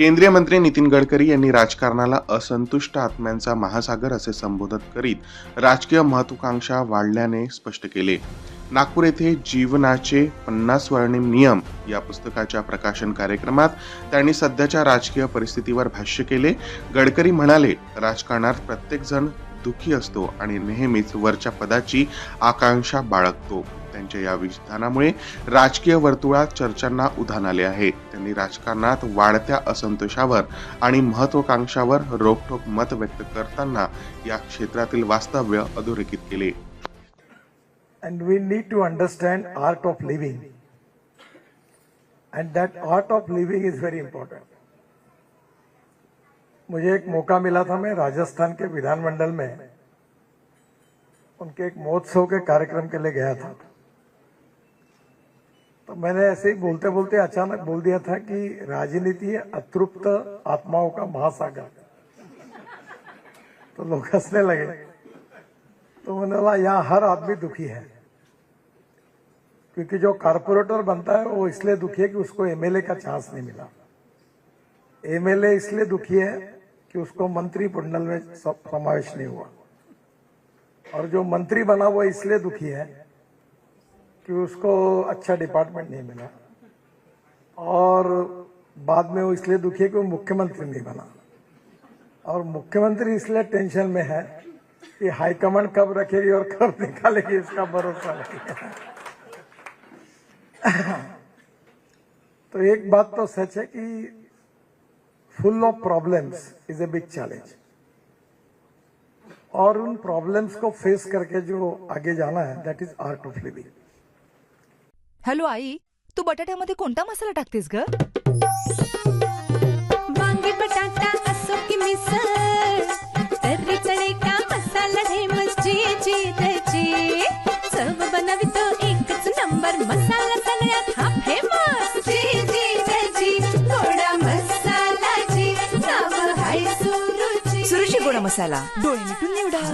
केंद्रीय मंत्री नितीन गडकरी यांनी राजकारणाला असंतुष्ट आत्म्यांचा महासागर असे संबोधित करीत राजकीय महत्वाकांक्षा वाढल्याने स्पष्ट केले. नागपूर येथे जीवनाचे पन्नास स्वर्णिम नियम या पुस्तकाच्या प्रकाशन कार्यक्रमात त्यांनी सध्याच्या राजकीय परिस्थितीवर भाष्य केले. गडकरी म्हणाले राजकारणात प्रत्येकजण दुखी असतो आणि नेहमीच वरच्या पदाची आकांक्षा बाळगतो. त्यांच्या या विधानामुळे राजकीय वर्तुळात चर्चांना उधाण आले आहे त्यांनी राजकारणात वाढत्या असंतोषावर आणि महत्वाकांक्षावर रोखठोक मत व्यक्त करताना या क्षेत्रातील वास्तव्य अधोरेखित केले And we need to understand art of living. And that art of living is very important. मुझे एक मौका मिला था मैं राजस्थान के विधानमंडल में उनके एक महोत्सव के कार्यक्रम के लिए गया था तो मैंने ऐसे ही बोलते बोलते अचानक बोल दिया था कि राजनीति अतृप्त आत्माओं का महासागर। तो लोग हंसने लगे। तो मैंने बोला, यहाँ हर आदमी दुखी है। क्योंकि जो कारपोरेटर बनता है, वो इसलिए दुखी है कि उसको एमएलए का चांस नहीं मिला। एमएलए इसलिए दुखी है कि उसको मंत्री मंडल में समावेश नहीं हुआ। और जो मंत्री बना, वो इसलिए दुखी है कि उसको अच्छा डिपार्टमेंट नहीं मिला। और बाद में वो इसलिए दुखी है कि वो मुख्यमंत्री नहीं बना। और मुख्यमंत्री इसलिए टेंशन में है कि हाईकमांड कब रखेगी और कब निकालेगी, इसका भरोसा नहीं तो एक बात तो सच है कि full of problems is a big challenge और उन प्रॉब्लम्स को फेस करके जो आगे जाना है that is art of living hello आई तू बटाट्यामध्ये कोणता मसाला टाकतेस ग? वांगी बटाटा असो की मिसळ तर्री चणे का मसाला ढे मस्जी त्याची. चव बनवितो एकच नंबर मसाला सगळ्यात हा फेमस जी जी त्याची थोडा मसाला जी नाव हाय सुरुची. सुरुची गोडा मसाला. डोळे मिटून निवडा.